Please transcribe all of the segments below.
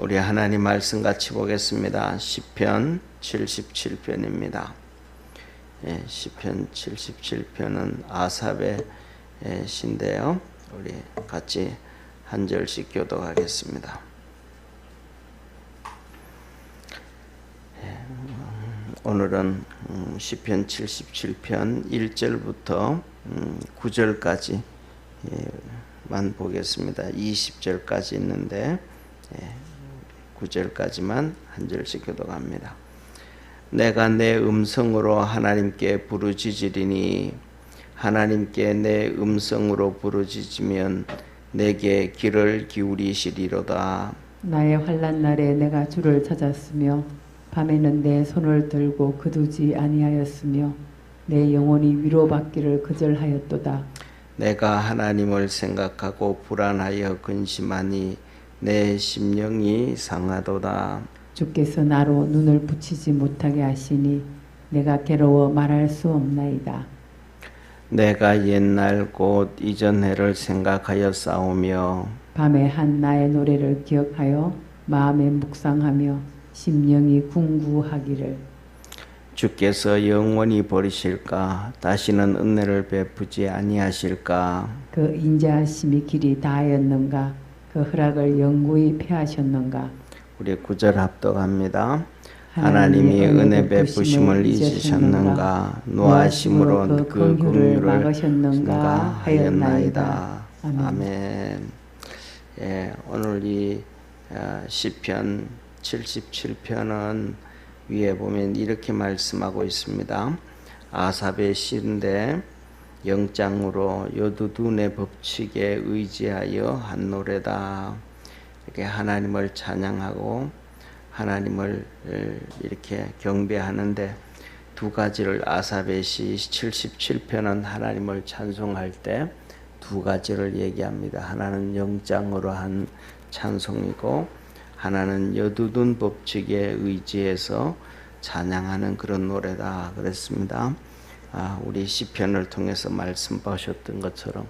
우리 하나님 말씀 같이 보겠습니다. 시편 77편입니다. 예, 시편 77편은 아삽의 예, 시인데요. 우리 같이 한 절씩 교독하겠습니다. 예, 음, 오늘은 음, 시편 77편 1절부터 음, 9절까지만 보겠습니다. 20절까지 있는데 예, 9절까지만 한 절씩 교독합니다. 내가 내 음성으로 하나님께 부르짖으리니 하나님께 내 음성으로 부르짖으면 내게 귀를 기울이시리로다. 나의 환난 날에 내가 주를 찾았으며 밤에는 내 손을 들고 그두지 아니하였으며 내 영혼이 위로받기를 그절하였도다. 내가 하나님을 생각하고 불안하여 근심하니 내 심령이 상하도다. 주께서 나로 눈을 붙이지 못하게 하시니 내가 괴로워 말할 수 없나이다. 내가 옛날 곧 이전 해를 생각하여 싸우며 밤에 한 나의 노래를 기억하여 마음에 묵상하며 심령이 궁구하기를 주께서 영원히 버리실까 다시는 은혜를 베푸지 아니하실까 그 인자하심이 길이 다하였는가 그 허락을 영구히 폐하셨는가 우리 구절 합독합니다. 하나님이 은혜 베푸심을 잊으셨는가 노하심으로 그 긍휼을 막으셨는가 하였나이다. 아멘. 예, 오늘 이 어, 시편 77편은 위에 보면 이렇게 말씀하고 있습니다. 아삽의 시인데 영장으로 요두둔의 법칙에 의지하여 한 노래다. 이렇게 하나님을 찬양하고 하나님을 이렇게 경배하는데 두 가지를 시 77편은 하나님을 찬송할 때 두 가지를 얘기합니다. 하나는 영장으로 한 찬송이고 하나는 여두둔 법칙에 의지해서 찬양하는 그런 노래다 그랬습니다. 아, 우리 시편을 통해서 말씀 보셨던 것처럼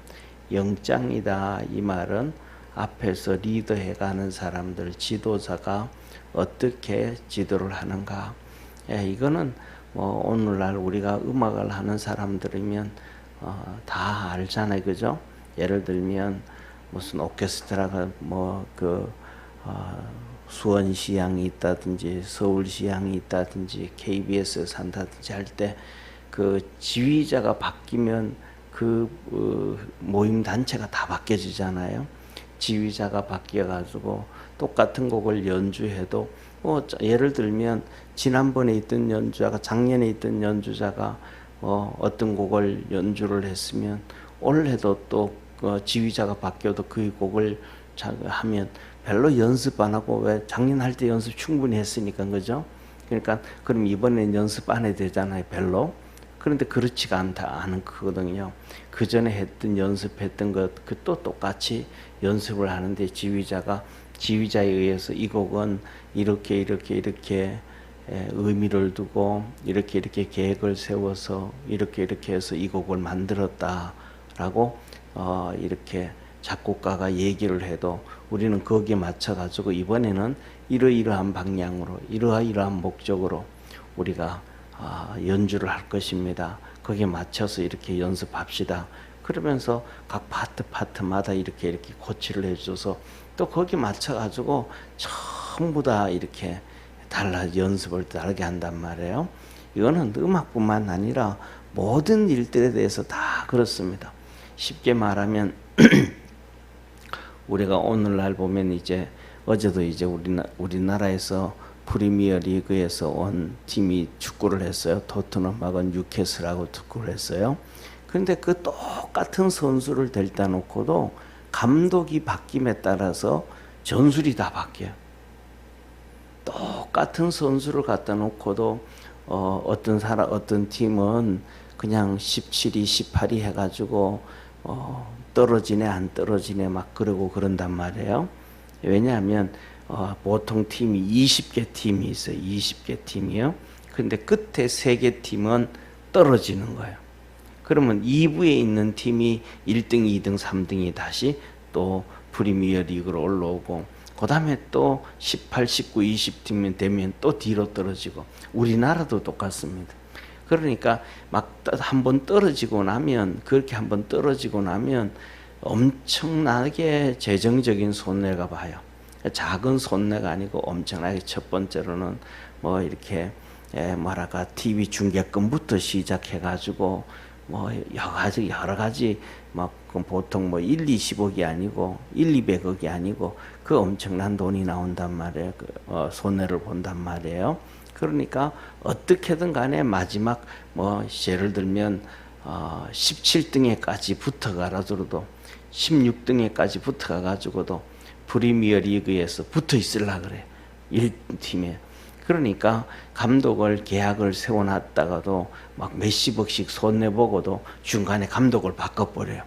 영장이다 이 말은 앞에서 리더해 가는 사람들 지도자가 어떻게 지도를 하는가? 예, 이거는 뭐 오늘날 우리가 음악을 하는 사람들이면 어, 다 알잖아요. 그죠? 예를 들면 무슨 오케스트라가 뭐그 어, 수원시향이 있다든지 서울시향이 있다든지 KBS에 산다든지 할 때 그 지휘자가 바뀌면 그 어, 모임 단체가 다 바뀌어지잖아요. 지휘자가 바뀌어가지고 똑같은 곡을 연주해도 뭐 예를 들면 지난번에 있던 연주자가 작년에 있던 연주자가 뭐 어떤 곡을 연주를 했으면 올해도 또 어, 지휘자가 바뀌어도 그 곡을 하면 별로 연습 안 하고 왜 작년 할 때 연습 충분히 했으니까 그죠? 그러니까 그럼 이번엔 연습 안 해도 되잖아요 별로. 그런데 그렇지가 않다 하는 거거든요. 그 전에 했던 연습했던 것 그 또 똑같이 연습을 하는데 지휘자가 지휘자에 의해서 이 곡은 이렇게 이렇게 이렇게 의미를 두고 이렇게 이렇게 계획을 세워서 이렇게 이렇게 해서 이 곡을 만들었다라고 어 이렇게 작곡가가 얘기를 해도 우리는 거기에 맞춰 가지고 이번에는 이러이러한 방향으로 이러이러한 목적으로 우리가 아, 연주를 할 것입니다. 거기에 맞춰서 이렇게 연습합시다. 그러면서 각 파트 파트마다 이렇게 이렇게 고치를 해줘서 또 거기 맞춰 가지고 전부 다 이렇게 달라 연습을 다르게 한단 말이에요. 이거는 음악뿐만 아니라 모든 일들에 대해서 다 그렇습니다. 쉽게 말하면 우리가 오늘날 보면 이제 어제도 이제 우리나, 우리나라에서 프리미어 리그에서 온 팀이 축구를 했어요. 토트넘하고 뉴캐슬하고 축구를 했어요. 그런데 그 똑같은 선수를 데려다 놓고도 감독이 바뀜에 따라서 전술이 다 바뀌어요. 똑같은 선수를 갖다 놓고도 어, 어떤 사람 어떤 팀은 그냥 17위, 18위 해가지고 어, 떨어지네 안 떨어지네 막 그러고 그런단 말이에요. 왜냐하면 어, 보통 팀이 20개 팀이 있어요. 20개 팀이요. 근데 끝에 3개 팀은 떨어지는 거예요. 그러면 2부에 있는 팀이 1등, 2등, 3등이 다시 또 프리미어 리그로 올라오고 그 다음에 또 18, 19, 20팀 되면 또 뒤로 떨어지고 우리나라도 똑같습니다. 그러니까 막 한 번 떨어지고 나면 그렇게 한 번 떨어지고 나면 엄청나게 재정적인 손해가 봐요. 작은 손해가 아니고 엄청나게 첫 번째로는 뭐 이렇게 에 뭐랄까 TV 중계권부터 시작해 가지고 뭐 여러 가지 여러 가지 막 그럼 보통 뭐 1, 20억이 아니고 1, 200억이 아니고 그 엄청난 돈이 나온단 말이에요. 그 어, 손해를 본단 말이에요. 그러니까 어떻게든 간에 마지막 뭐 예를 들면 어 17등에까지 붙어가라도 16등에까지 붙어가 가지고도 프리미어 리그에서 붙어 있으려 그래. 1팀에. 그러니까 감독을 계약을 세워놨다가도 막 몇십억씩 손해보고도 중간에 감독을 바꿔버려요.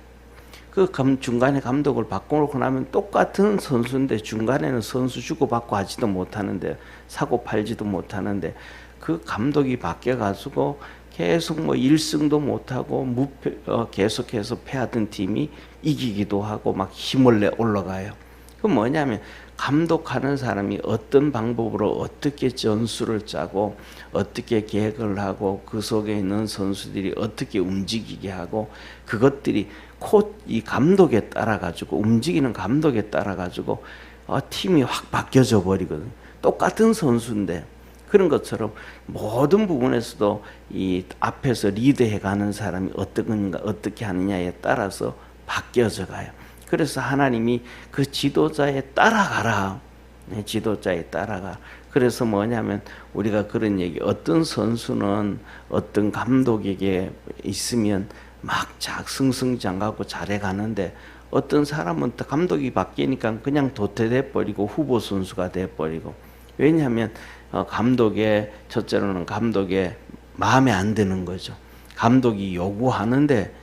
그 감, 중간에 감독을 바꿔놓고 나면 똑같은 선수인데 중간에는 선수 주고받고 하지도 못하는데 사고 팔지도 못하는데 그 감독이 바뀌어가지고 계속 뭐 1승도 못하고 무패, 어, 계속해서 패하던 팀이 이기기도 하고 막 힘을 내 올라가요. 그 뭐냐면 감독하는 사람이 어떤 방법으로 어떻게 전술을 짜고 어떻게 계획을 하고 그 속에 있는 선수들이 어떻게 움직이게 하고 그것들이 코 이 감독에 따라 가지고 움직이는 감독에 따라 가지고 어, 팀이 확 바뀌어져 버리거든. 똑같은 선수인데 그런 것처럼 모든 부분에서도 이 앞에서 리드해 가는 사람이 어떻게 어떻게 하느냐에 따라서 바뀌어져 가요. 그래서 하나님이 그 지도자에 따라가라. 네, 지도자에 따라가. 그래서 뭐냐면 우리가 그런 얘기 어떤 선수는 어떤 감독에게 있으면 막 승승장가하고 잘해 가는데 어떤 사람은 또 감독이 바뀌니까 그냥 도태돼 버리고 후보 선수가 돼 버리고 왜냐하면 어, 감독의 첫째로는 감독의 마음에 안 드는 거죠. 감독이 요구하는데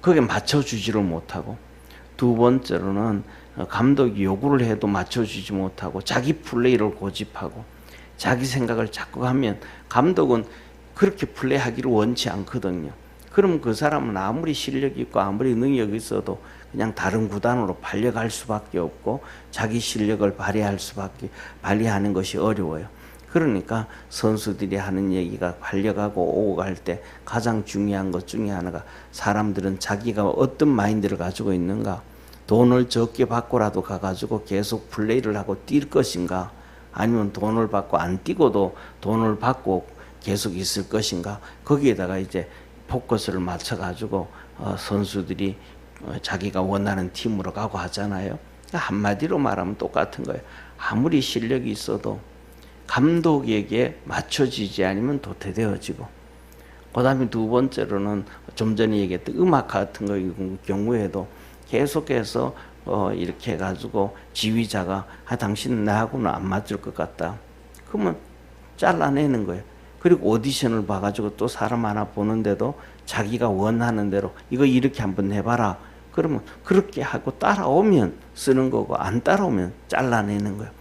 그게 맞춰주지를 못하고 두 번째로는 어, 감독이 요구를 해도 맞춰주지 못하고 자기 플레이를 고집하고 자기 생각을 자꾸 하면 감독은 그렇게 플레이하기를 원치 않거든요. 그럼 그 사람은 아무리 실력이 있고 아무리 능력이 있어도 그냥 다른 구단으로 발려갈 수밖에 없고 자기 실력을 발휘할 수밖에 발휘하는 것이 어려워요. 그러니까 선수들이 하는 얘기가 발려가고 오고 갈 때 가장 중요한 것 중에 하나가 사람들은 자기가 어떤 마인드를 가지고 있는가 돈을 적게 받고라도 가가지고 계속 플레이를 하고 뛸 것인가 아니면 돈을 받고 안 뛰고도 돈을 받고 계속 있을 것인가 거기에다가 이제 포커스를 맞춰가지고 어, 선수들이 어, 자기가 원하는 팀으로 가고 하잖아요. 한마디로 말하면 똑같은 거예요. 아무리 실력이 있어도 감독에게 맞춰지지 않으면 도태되어지고 그 다음에 두 번째로는 좀 전에 얘기했던 음악 같은 거 경우에도 계속해서 어 이렇게 해가지고 지휘자가 아 당신은 나하고는 안 맞을 것 같다. 그러면 잘라내는 거예요. 그리고 오디션을 봐가지고 또 사람 하나 보는데도 자기가 원하는 대로 이거 이렇게 한번 해봐라. 그러면 그렇게 하고 따라오면 쓰는 거고 안 따라오면 잘라내는 거예요.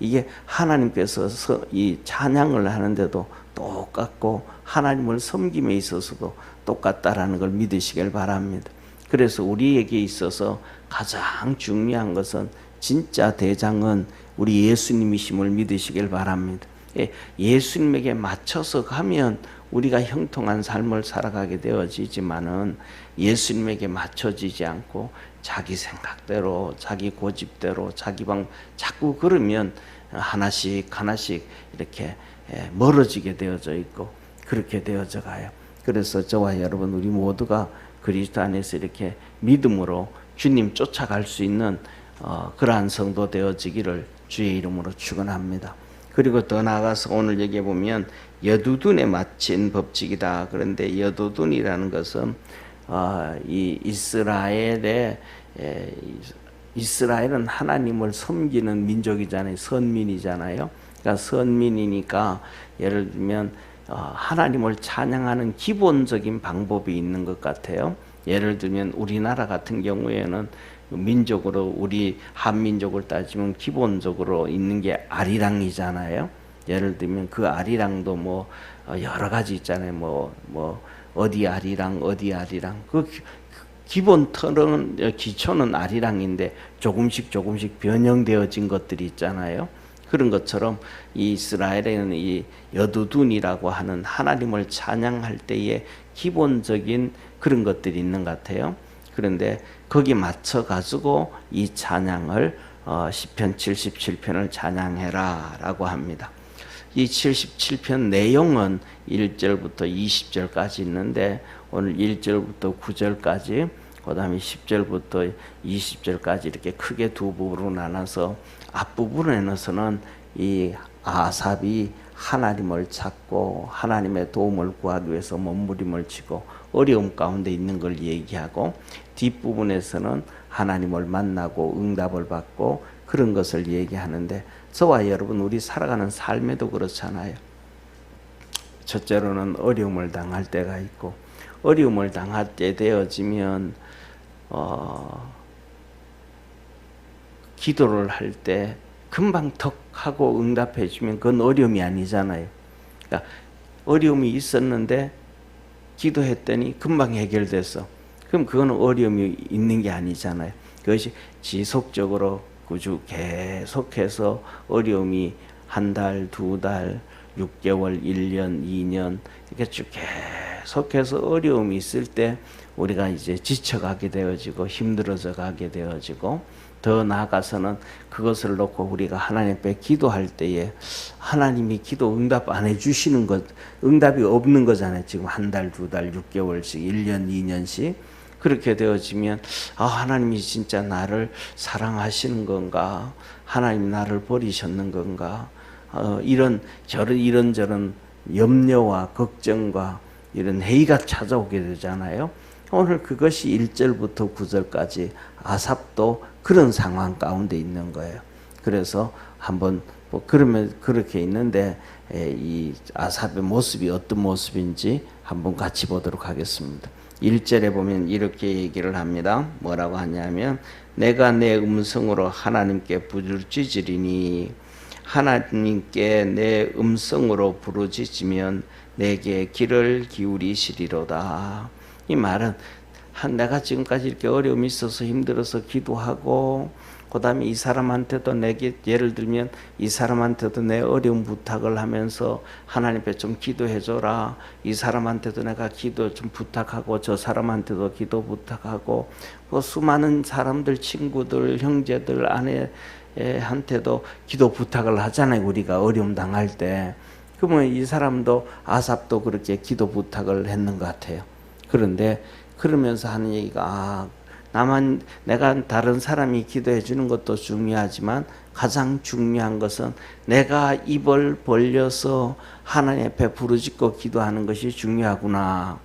이게 하나님께서 이 찬양을 하는데도 똑같고 하나님을 섬김에 있어서도 똑같다라는 걸 믿으시길 바랍니다. 그래서 우리에게 있어서 가장 중요한 것은 진짜 대장은 우리 예수님이심을 믿으시길 바랍니다. 예, 예수님에게 맞춰서 가면 우리가 형통한 삶을 살아가게 되어지지만은 예수님에게 맞춰지지 않고 자기 생각대로 자기 고집대로 자기 방 자꾸 그러면 하나씩 하나씩 이렇게 예, 멀어지게 되어져 있고 그렇게 되어져 가요. 그래서 저와 여러분 우리 모두가 그리스도 안에서 이렇게 믿음으로 주님 쫓아갈 수 있는 어, 그러한 성도 되어지기를 주의 이름으로 축원합니다. 그리고 더 나아가서 오늘 얘기해 보면 여두둔에 맞힌 법칙이다. 그런데 여두둔이라는 것은 어, 이 이스라엘의 에, 이스라엘은 하나님을 섬기는 민족이잖아요. 선민이잖아요. 그러니까 선민이니까 예를 들면 어, 하나님을 찬양하는 기본적인 방법이 있는 것 같아요. 예를 들면 우리나라 같은 경우에는 민족으로 우리 한민족을 따지면 기본적으로 있는 게 아리랑이잖아요. 예를 들면 그 아리랑도 뭐 어, 여러 가지 있잖아요. 뭐 뭐 어디 아리랑 어디 아리랑 그 기본 틀은 어, 기초는 아리랑인데 조금씩 조금씩 변형되어진 것들이 있잖아요. 그런 것처럼 이 이스라엘에는 이 여두둔이라고 하는 하나님을 찬양할 때의 기본적인 그런 것들이 있는 것 같아요. 그런데 거기 맞춰 가지고 이 찬양을 어, 시편 77편을 찬양해라라고 합니다. 이 77편 내용은 1절부터 20절까지 있는데 오늘 1절부터 9절까지 그 다음에 10절부터 20절까지 이렇게 크게 두 부분으로 나눠서 앞부분에서는 이 아삽이 하나님을 찾고 하나님의 도움을 구하기 위해서 몸부림을 치고 어려움 가운데 있는 걸 얘기하고 뒷부분에서는 하나님을 만나고 응답을 받고 그런 것을 얘기하는데 저와 여러분 우리 살아가는 삶에도 그렇잖아요. 첫째로는 어려움을 당할 때가 있고 어려움을 당할 때 되어지면 어, 기도를 할 때 금방 턱 하고 응답해 주면 그건 어려움이 아니잖아요. 그러니까 어려움이 있었는데 기도했더니 금방 해결됐어. 그럼 그건 어려움이 있는 게 아니잖아요. 그것이 지속적으로 꾸준 계속해서 어려움이 한 달, 두 달, 6개월, 1년, 2년 이렇게 쭉 계속해서 어려움이 있을 때 우리가 이제 지쳐가게 되어지고 힘들어져 가게 되어지고 더 나아가서는 그것을 놓고 우리가 하나님 앞에 기도할 때에 하나님이 기도 응답 안 해주시는 것, 응답이 없는 거잖아요. 지금 한 달, 두 달, 6개월씩, 1년, 2년씩. 그렇게 되어지면 아 하나님이 진짜 나를 사랑하시는 건가 하나님 나를 버리셨는 건가 어, 이런 저런 이런 저런 염려와 걱정과 이런 회의가 찾아오게 되잖아요. 오늘 그것이 1절부터 9절까지 아삽도 그런 상황 가운데 있는 거예요. 그래서 한번 뭐 그러면 그렇게 있는데 에, 이 아삽의 모습이 어떤 모습인지 한번 같이 보도록 하겠습니다. 1절에 보면 이렇게 얘기를 합니다. 뭐라고 하냐면 내가 내 음성으로 하나님께 부르짖으리니 하나님께 내 음성으로 부르짖으면 내게 귀를 기울이시리로다. 이 말은 한 내가 지금까지 이렇게 어려움이 있어서 힘들어서 기도하고 그 다음에 이 사람한테도 내게 예를 들면 이 사람한테도 내 어려운 부탁을 하면서 하나님께 좀 기도해 줘라. 이 사람한테도 내가 기도 좀 부탁하고 저 사람한테도 기도 부탁하고 그 수많은 사람들 친구들 형제들 아내한테도 기도 부탁을 하잖아요. 우리가 어려움 당할 때. 그러면 이 사람도 아삽도 그렇게 기도 부탁을 했는 것 같아요. 그런데 그러면서 하는 얘기가 아, 나만 내가 다른 사람이 기도해 주는 것도 중요하지만 가장 중요한 것은 내가 입을 벌려서 하나님 앞에 부르짖고 기도하는 것이 중요하구나.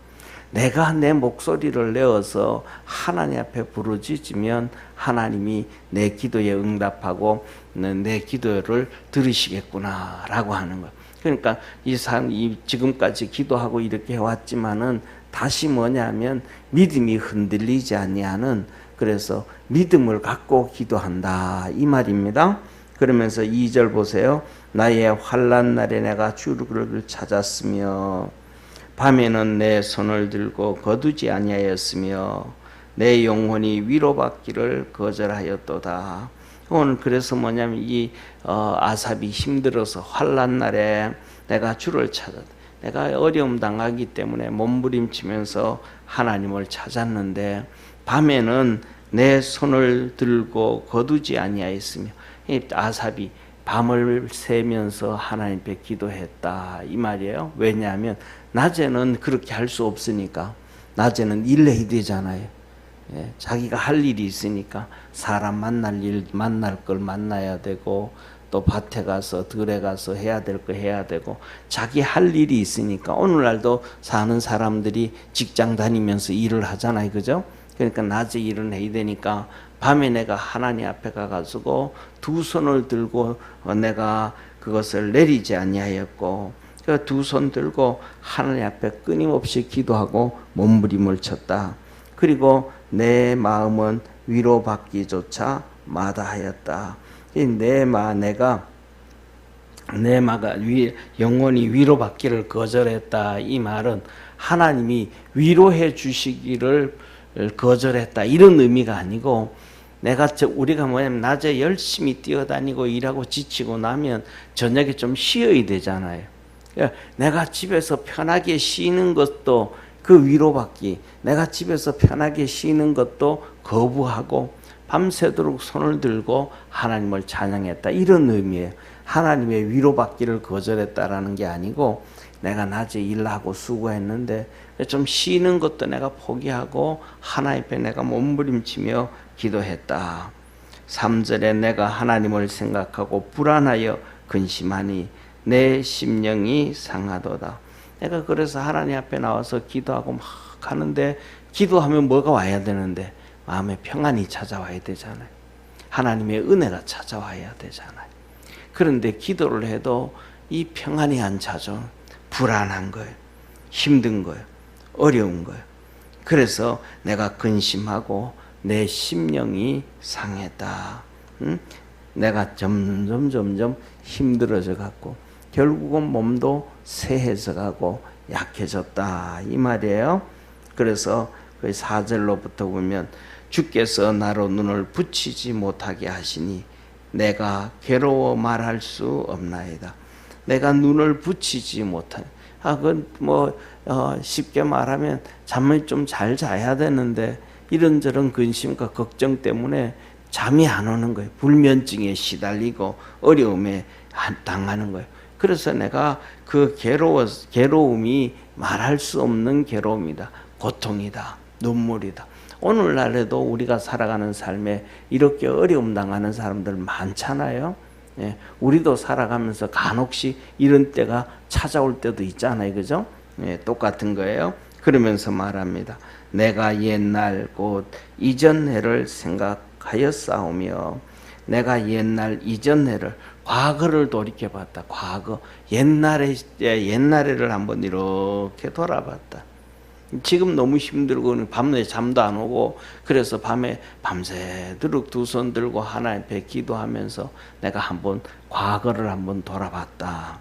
내가 내 목소리를 내어서 하나님 앞에 부르짖으면 하나님이 내 기도에 응답하고 내 기도를 들으시겠구나라고 하는 거. 그러니까 이 사람 이 지금까지 기도하고 이렇게 해왔지만은 다시 뭐냐면 믿음이 흔들리지 아니하는 그래서 믿음을 갖고 기도한다 이 말입니다. 그러면서 2절 보세요. 나의 환난 날에 내가 주를 찾았으며 밤에는 내 손을 들고 거두지 아니하였으며 내 영혼이 위로받기를 거절하였도다. 오늘 그래서 뭐냐면 이 어, 아삽이 힘들어서 환란 날에 내가 주를 찾았. 내가 어려움 당하기 때문에 몸부림치면서 하나님을 찾았는데 밤에는 내 손을 들고 거두지 아니하였으며 이 아삽이 밤을 새면서 하나님께 기도했다 이 말이에요. 왜냐하면 낮에는 그렇게 할 수 없으니까 낮에는 일해야 되잖아요. 예, 자기가 할 일이 있으니까 사람 만날 일 만날 걸 만나야 되고 또 밭에 가서 들에 가서 해야 될 거 해야 되고 자기 할 일이 있으니까 오늘날도 사는 사람들이 직장 다니면서 일을 하잖아요. 그죠? 그러니까 낮에 일은 해야 되니까 밤에 내가 하나님 앞에 가가지고 두 손을 들고 내가 그것을 내리지 아니하였고 그두손 들고 하나님 앞에 끊임없이 기도하고 몸부림을 쳤다. 그리고 내 마음은 위로받기조차 마다하였다. 내 마, 내가 내 마가 위, 영혼이 위로받기를 거절했다. 이 말은 하나님이 위로해 주시기를 거절했다 이런 의미가 아니고 내가 저 우리가 뭐냐면 낮에 열심히 뛰어다니고 일하고 지치고 나면 저녁에 좀 쉬어야 되잖아요. 그러니까 내가 집에서 편하게 쉬는 것도 그 위로받기, 내가 집에서 편하게 쉬는 것도 거부하고 밤새도록 손을 들고 하나님을 찬양했다 이런 의미예요. 하나님의 위로받기를 거절했다라는 게 아니고 내가 낮에 일하고 수고했는데 좀 쉬는 것도 내가 포기하고 하나님 앞에 내가 몸부림치며 기도했다. 3절에 내가 하나님을 생각하고 불안하여 근심하니 내 심령이 상하도다. 내가 그래서 하나님 앞에 나와서 기도하고 막 하는데 기도하면 뭐가 와야 되는데 마음에 평안이 찾아와야 되잖아요. 하나님의 은혜가 찾아와야 되잖아요. 그런데 기도를 해도 이 평안이 안 찾아. 불안한 거예요. 힘든 거예요. 어려운 거예요. 그래서 내가 근심하고 내 심령이 상했다. 응? 내가 점점 점점 힘들어져 갖고 결국은 몸도 쇠해져 가고 약해졌다 이 말이에요. 그래서 그 4절로부터 보면 주께서 나로 눈을 붙이지 못하게 하시니 내가 괴로워 말할 수 없나이다. 내가 눈을 붙이지 못한. 아, 그뭐 어, 쉽게 말하면 잠을 좀 잘 자야 되는데 이런저런 근심과 걱정 때문에 잠이 안 오는 거예요. 불면증에 시달리고 어려움에 당하는 거예요. 그래서 내가 그 괴로워 괴로움이 말할 수 없는 괴로움이다. 고통이다. 눈물이다. 오늘날에도 우리가 살아가는 삶에 이렇게 어려움 당하는 사람들 많잖아요. 예, 우리도 살아가면서 간혹씩 이런 때가 찾아올 때도 있잖아요. 그죠? 예, 똑같은 거예요. 그러면서 말합니다. 내가 옛날 곧 이전 해를 생각하여 싸우며 내가 옛날 이전 해를 과거를 돌이켜 봤다. 과거 옛날에 옛날에를 한번 이렇게 돌아봤다. 지금 너무 힘들고 밤에 잠도 안 오고 그래서 밤에 밤새도록 두 손 들고 하나님 앞에 기도하면서 내가 한번 과거를 한번 돌아봤다.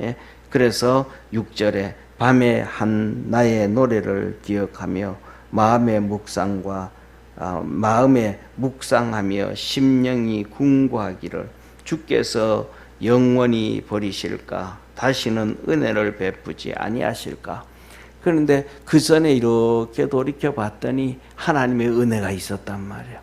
예? 그래서 6절에 밤에 한 나의 노래를 기억하며 마음의 묵상과 어, 마음에 묵상하며 심령이 궁구하기를 주께서 영원히 버리실까 다시는 은혜를 베푸지 아니하실까 그런데 그 전에 이렇게 돌이켜 봤더니 하나님의 은혜가 있었단 말이야.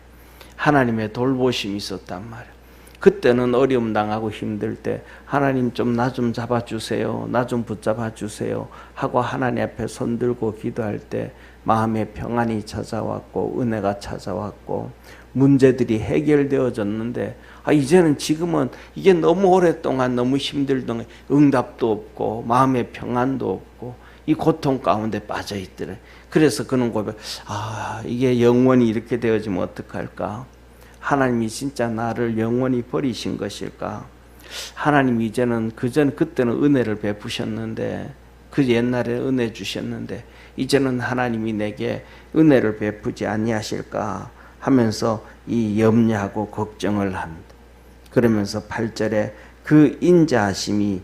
하나님의 돌보심이 있었단 말이야. 그때는 어려움 당하고 힘들 때 하나님 좀 나 좀 잡아 주세요. 나 좀 붙잡아 주세요. 하고 하나님 앞에 손 들고 기도할 때 마음의 평안이 찾아왔고 은혜가 찾아왔고 문제들이 해결되어졌는데 아 이제는 지금은 이게 너무 오랫동안 너무 힘들던 응답도 없고 마음의 평안도 없고 이 고통 가운데 빠져 있더래. 그래서 그는 고백, 아, 이게 영원히 이렇게 되어지면 어떡할까? 하나님이 진짜 나를 영원히 버리신 것일까? 하나님 이제는 그전 그때는 은혜를 베푸셨는데 그 옛날에 은혜 주셨는데 이제는 하나님이 내게 은혜를 베푸지 아니하실까 하면서 이 염려하고 걱정을 합니다. 그러면서 8절에 그 인자하심이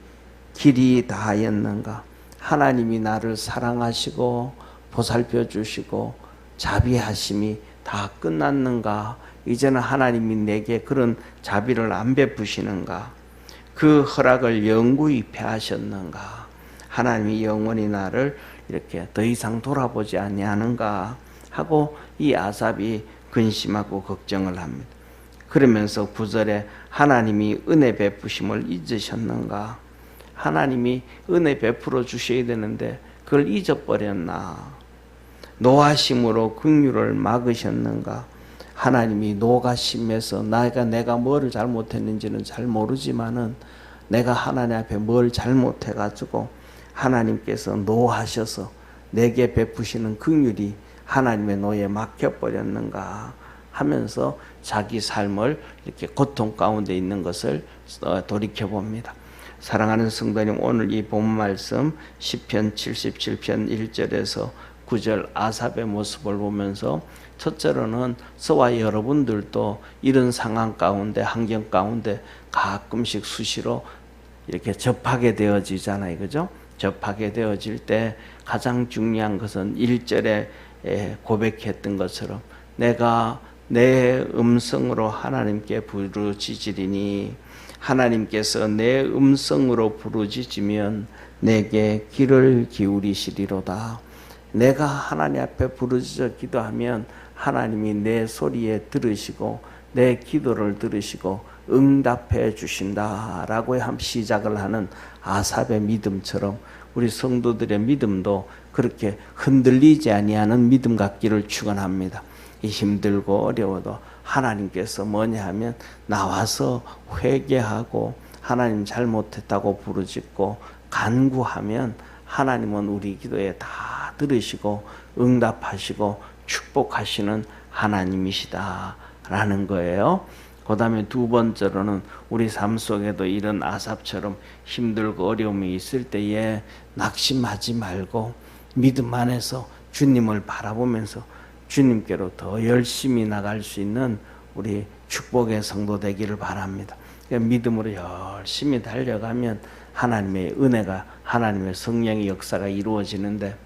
길이 다하였는가? 하나님이 나를 사랑하시고 보살펴 주시고 자비하심이 다 끝났는가? 이제는 하나님이 내게 그런 자비를 안 베푸시는가? 그 허락을 영구히 패하셨는가? 하나님이 영원히 나를 이렇게 더 이상 돌아보지 아니하는가? 하고 이 아삽이 근심하고 걱정을 합니다. 그러면서 구절에 하나님이 은혜 베푸심을 잊으셨는가? 하나님이 은혜 베풀어 주셔야 되는데 그걸 잊어버렸나? 노하심으로 긍휼을 막으셨는가? 하나님이 노가심에서 내가 내가 뭐를 잘못했는지는 잘 모르지만은 내가 하나님 앞에 뭘 잘못해 가지고 하나님께서 노하셔서 내게 베푸시는 긍휼이 하나님의 노에 막혀 버렸는가 하면서 자기 삶을 이렇게 고통 가운데 있는 것을 어, 돌이켜 봅니다. 사랑하는 성도님 오늘 이 본 말씀 10편 77편 1절에서 9절 아삽의 모습을 보면서 첫째로는 저와 여러분들도 이런 상황 가운데 환경 가운데 가끔씩 수시로 이렇게 접하게 되어지잖아요. 그죠? 접하게 되어질 때 가장 중요한 것은 1절에 예, 고백했던 것처럼 내가 내 음성으로 하나님께 부르짖으리니 하나님께서 내 음성으로 부르짖으면 내게 귀를 기울이시리로다. 내가 하나님 앞에 부르짖어 기도하면 하나님이 내 소리에 들으시고 내 기도를 들으시고 응답해 주신다라고 함 시작을 하는 아삽의 믿음처럼 우리 성도들의 믿음도 그렇게 흔들리지 아니하는 믿음 갖기를 축원합니다. 이 힘들고 어려워도 하나님께서 뭐냐 하면 나와서 회개하고 하나님 잘못했다고 부르짖고 간구하면 하나님은 우리 기도에 다 들으시고 응답하시고 축복하시는 하나님이시다라는 거예요. 그 다음에 두 번째로는 우리 삶 속에도 이런 아삽처럼 힘들고 어려움이 있을 때에 낙심하지 말고 믿음 안에서 주님을 바라보면서 주님께로 더 열심히 나갈 수 있는 우리 축복의 성도 되기를 바랍니다. 그러니까 믿음으로 열심히 달려가면 하나님의 은혜가 하나님의 성령의 역사가 이루어지는데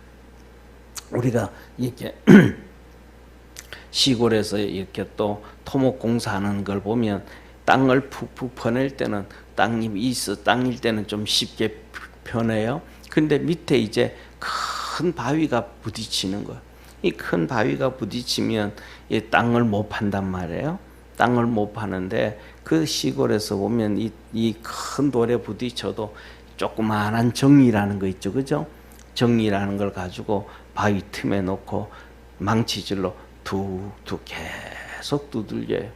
우리가 이렇게 시골에서 이렇게 또 토목 공사하는 걸 보면 땅을 푹푹 퍼낼 때는 땅이 있어 땅일 때는 좀 쉽게 편해요. 근데 밑에 이제 큰 바위가 부딪히는 거예요. 이 큰 바위가 부딪히면 이 땅을 못 판단 말이에요. 땅을 못 파는데 그 시골에서 보면 이 이 큰 돌에 부딪혀도 조그마한 정리라는 거 있죠, 그죠? 정리라는 걸 가지고 바위 틈에 놓고 망치질로 툭툭 계속 두들겨요.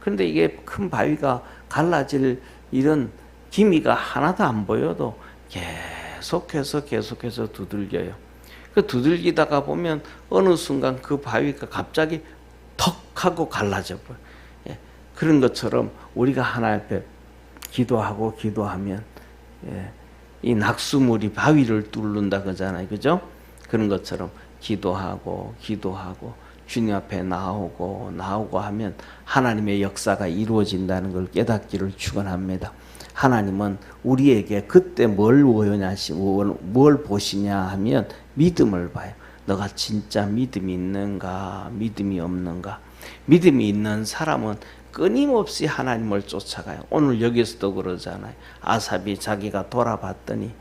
그런데 이게 큰 바위가 갈라질 이런 기미가 하나도 안 보여도 계속해서 계속해서 두들겨요. 그 두들기다가 보면 어느 순간 그 바위가 갑자기 턱 하고 갈라져 버려. 예. 그런 것처럼 우리가 하나님 앞에 기도하고 기도하면 예. 이 낙수물이 바위를 뚫는다 그러잖아요. 그죠? 그런 것처럼 기도하고 기도하고 주님 앞에 나오고 나오고 하면 하나님의 역사가 이루어진다는 걸 깨닫기를 축원합니다. 하나님은 우리에게 그때 뭘 원하시 뭘 보시냐 하면 믿음을 봐요. 너가 진짜 믿음이 있는가 믿음이 없는가 믿음이 있는 사람은 끊임없이 하나님을 쫓아가요. 오늘 여기서도 그러잖아요. 아삽이 자기가 돌아봤더니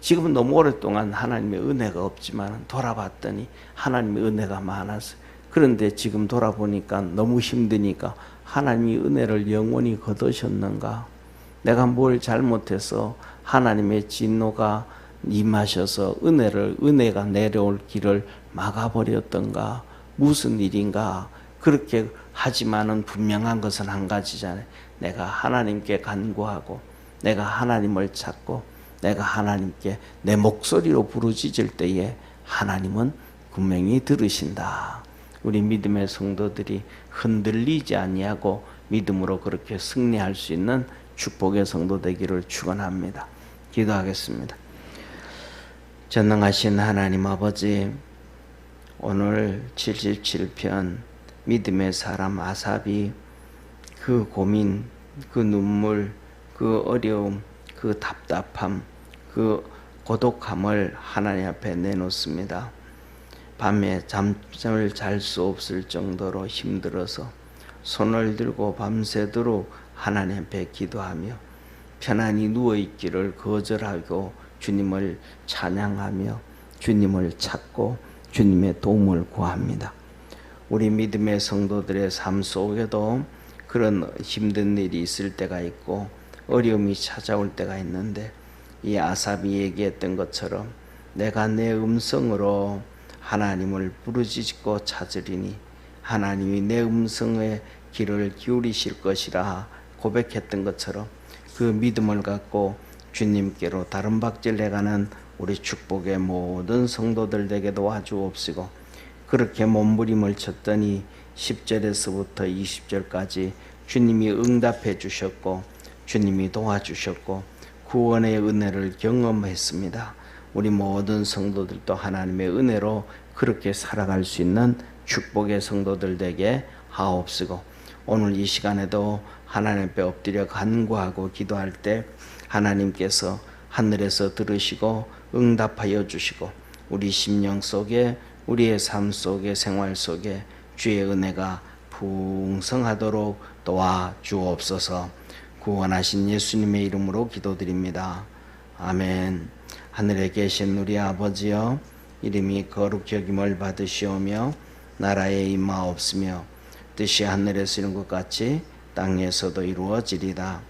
지금은 너무 오랫동안 하나님의 은혜가 없지만 돌아봤더니 하나님의 은혜가 많았어요. 그런데 지금 돌아보니까 너무 힘드니까 하나님이 은혜를 영원히 거두셨는가? 내가 뭘 잘못해서 하나님의 진노가 임하셔서 은혜를 은혜가 내려올 길을 막아버렸던가? 무슨 일인가? 그렇게 하지만은 분명한 것은 한 가지잖아요. 내가 하나님께 간구하고 내가 하나님을 찾고 내가 하나님께 내 목소리로 부르짖을 때에 하나님은 분명히 들으신다. 우리 믿음의 성도들이 흔들리지 아니하고 믿음으로 그렇게 승리할 수 있는 축복의 성도 되기를 축원합니다. 기도하겠습니다. 전능하신 하나님 아버지 오늘 77편 믿음의 사람 아삽이 그 고민, 그 눈물, 그 어려움, 그 답답함, 그 고독함을 하나님 앞에 내놓습니다. 밤에 잠을 잘 수 없을 정도로 힘들어서 손을 들고 밤새도록 하나님 앞에 기도하며 편안히 누워 있기를 거절하고 주님을 찬양하며 주님을 찾고 주님의 도움을 구합니다. 우리 믿음의 성도들의 삶 속에도 그런 힘든 일이 있을 때가 있고 어려움이 찾아올 때가 있는데 이 아삽이 얘기했던 것처럼 내가 내 음성으로 하나님을 부르짖고 찾으리니 하나님이 내 음성의 귀를 기울이실 것이라 고백했던 것처럼 그 믿음을 갖고 주님께로 다른 박질 내가는 우리 축복의 모든 성도들 에게 도 와주옵시고 그렇게 몸부림을 쳤더니 10절에서부터 20절까지 주님이 응답해 주셨고 주님이 도와주셨고 구원의 은혜를 경험했습니다. 우리 모든 성도들도 하나님의 은혜로 그렇게 살아갈 수 있는 축복의 성도들 되게 하옵시고 오늘 이 시간에도 하나님 앞에 엎드려 간구하고 기도할 때 하나님께서 하늘에서 들으시고 응답하여 주시고 우리 심령 속에 우리의 삶 속에 생활 속에 주의 은혜가 풍성하도록 도와 주옵소서. 구원하신 예수님의 이름으로 기도드립니다. 아멘. 하늘에 계신 우리 아버지여 이름이 거룩히 여김을 받으시오며 나라에 임하옵으며 뜻이 하늘에서 이룬 것 같이 땅에서도 이루어지리다.